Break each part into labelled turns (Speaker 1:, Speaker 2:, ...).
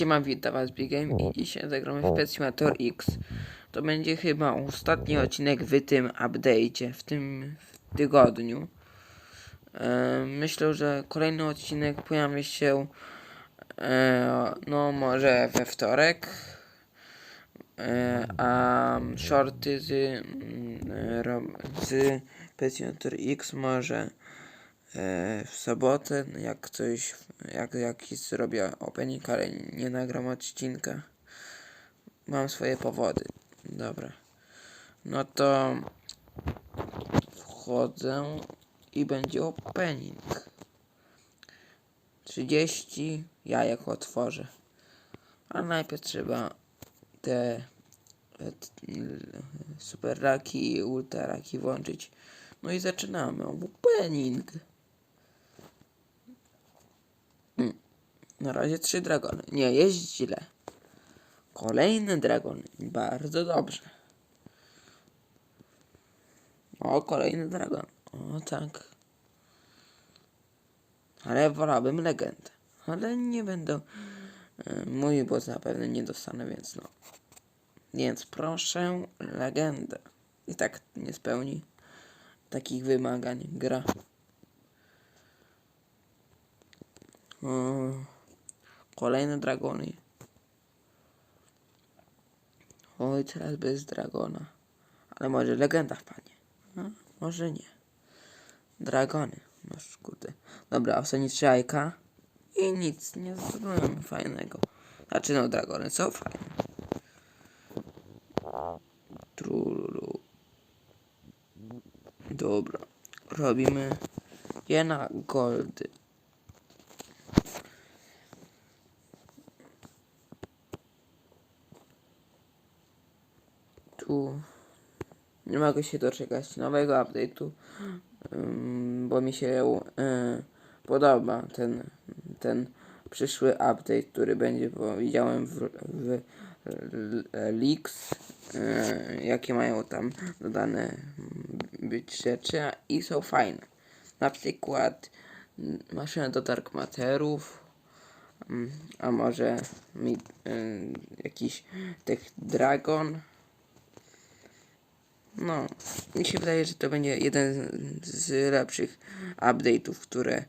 Speaker 1: Siema, witam was Big Game i dzisiaj zagramy w Pet Simulator X. To będzie chyba ostatni odcinek w tym update'cie, w tym tygodniu. E, myślę, że kolejny odcinek pojawi się e, no może we wtorek. E, a shorty z, mm, z Pet Simulator X może w sobotę, jak coś, jak jakiś zrobię opening, ale nie nagram odcinka. Mam swoje powody. Dobra. No to wchodzę i będzie opening. 30 jajek otworzę. A najpierw trzeba te e, t- l- super raki i ultra raki włączyć. No i zaczynamy. Opening. Na razie trzy dragony. Nie, jest źle. Kolejny dragon. Bardzo dobrze. O, kolejny dragon. O, tak. Ale wolałbym legendę. Ale nie będę e, mówił, bo zapewne nie dostanę, więc no. Więc proszę legendę. I tak nie spełni takich wymagań gra. O, kolejne dragony. Oj, teraz bez dragona. Ale może legenda wpadnie. No, może nie. Dragony. No kurde. Dobra, ostatnie jajka. I nic nie zrobiłem fajnego. Znaczy no, dragony są fajne. Trululu. Dobra. Robimy je na goldy. Tu nie mogę się doczekać nowego update'u, bo mi się y, podoba ten, ten przyszły update, który będzie, bo widziałem w, w leaks, y, jakie mają tam dodane być rzeczy i są fajne. Na przykład maszyna do Dark Matterów, mm, a może mi, y, jakiś Tech Dragon. No, mi się wydaje, że to będzie jeden z lepszych update'ów, które,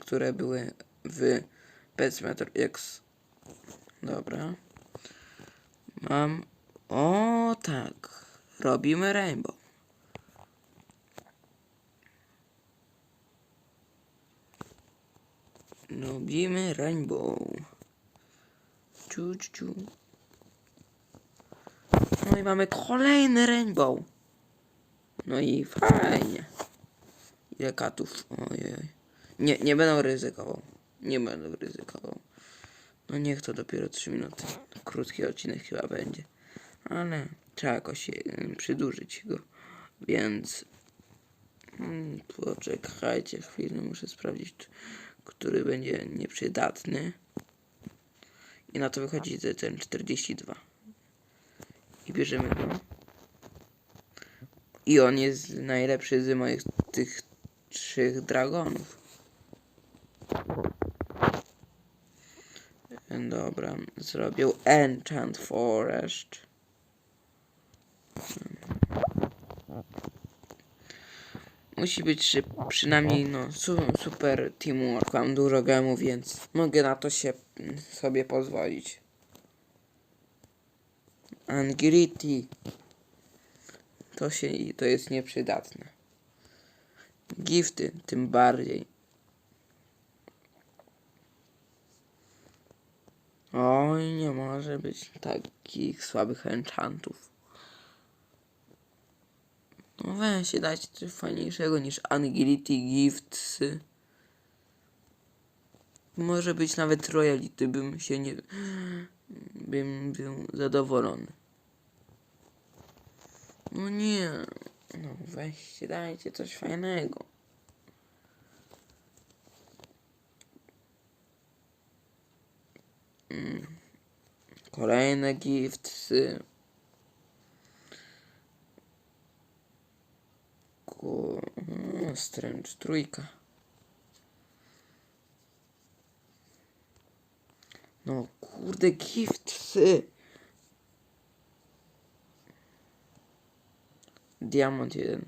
Speaker 1: które były w Pet Simulator X. Dobra. Mam. O tak. Robimy Rainbow. Robimy Rainbow. Ciu, ciu, ciu. No i mamy kolejny rainbow. No i fajnie. Ile katów? Ojej. Nie, nie będę ryzykował. Nie będę ryzykował. No niech to dopiero 3 minuty. Krótki odcinek chyba będzie. Ale trzeba jakoś y, przydłużyć go. Więc mm, poczekajcie chwilę, muszę sprawdzić, który będzie nieprzydatny. I na to wychodzi te- ten 42 i bierzemy go. I on jest najlepszy z moich tych trzech dragonów. Dobra, zrobił Enchant Forest. Musi być szyb, przynajmniej no su, super teamwork. Mam dużo gemów, więc mogę na to się sobie pozwolić. Angrity. To się, to jest nieprzydatne. Gifty tym bardziej. Oj, nie może być takich słabych enchantów. No weź dać coś fajniejszego niż Angelity Gifts. Może być nawet Royalty, bym się nie... bym był zadowolony. No nie. No weźcie, dajcie coś fajnego. Mm. Kolejne giftsy. Ku... mm, Strange trójka. No kurde, giftsy. Diamont jeden.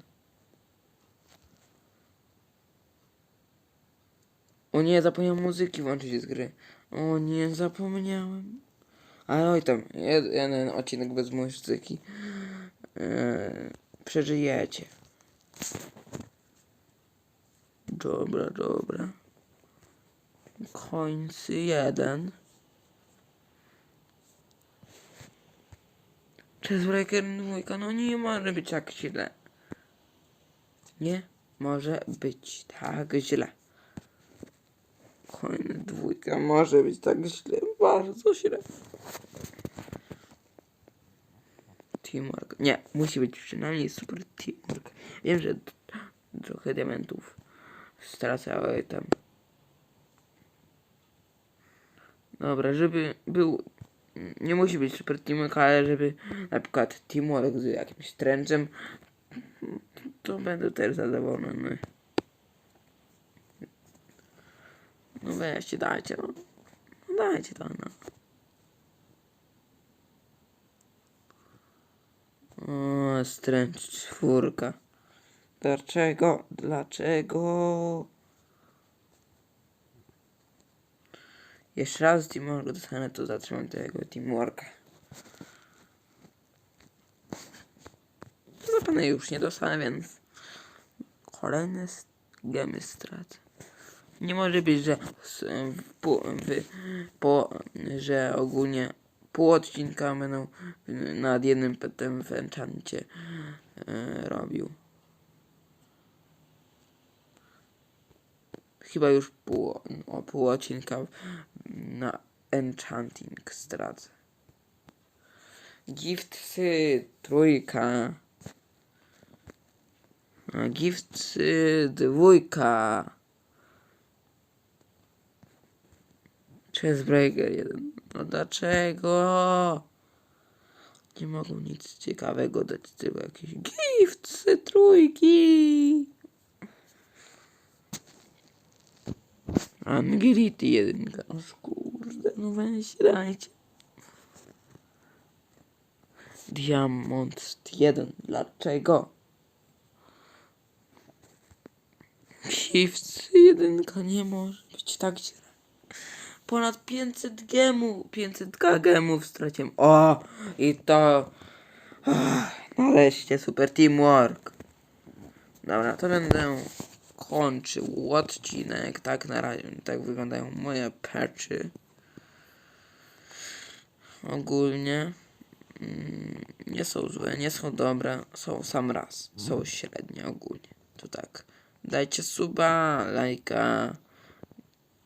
Speaker 1: O nie, zapomniałem muzyki włączyć z gry. O nie, zapomniałem. Ale oj tam, jed- jeden odcinek bez muzyki. Eee, przeżyjecie. Dobra, dobra. Końcy jeden. Chessbreaker dwójka, no nie może być tak źle. Nie może być tak źle. Coin dwójka może być tak źle, bardzo źle. Teamwork. Nie, musi być przynajmniej super teamwork. Wiem, że trochę diamentów stracę, ale tam. Dobra, żeby był. Nie musi być super teamwork, ale żeby na przykład teamwork z jakimś tręczem, to będę też zadowolony. No weźcie, dajcie, no. no dajcie to, no. O, stręcz czwórka. Dlaczego? Dlaczego? Jeszcze raz teamwork dostanę, to zatrzymam tego teamworka. Zapewne już nie dostanę, więc kolejne gemy stracę. Nie może być, że w, po, że ogólnie pół odcinka będą nad jednym petem w enchancie e, robił. Chyba już pół, o, pół odcinka na enchanting stracę. Giftsy trójka. A Giftsy dwójka. Chessbreaker jeden. No dlaczego? Nie mogą nic ciekawego dać, tylko jakieś giftsy trójki. Angelity jedynka. No kurde, no weź dajcie. Diamond jeden. Dlaczego? Giftsy jedynka nie może być tak źle. Ponad 500 gemów, 500 gemów straciłem. O, i to... Ach, nareszcie super teamwork. Dobra, to będę kończył odcinek. Tak na razie, tak wyglądają moje patchy. Ogólnie mm, nie są złe, nie są dobre, są sam raz, są średnie ogólnie. To tak. Dajcie suba, lajka.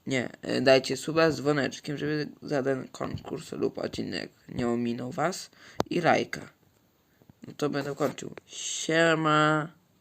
Speaker 1: Nie, e, dajcie suba z dzwoneczkiem, żeby żaden konkurs lub odcinek nie ominął was. I rajka. No to będę kończył. Siema.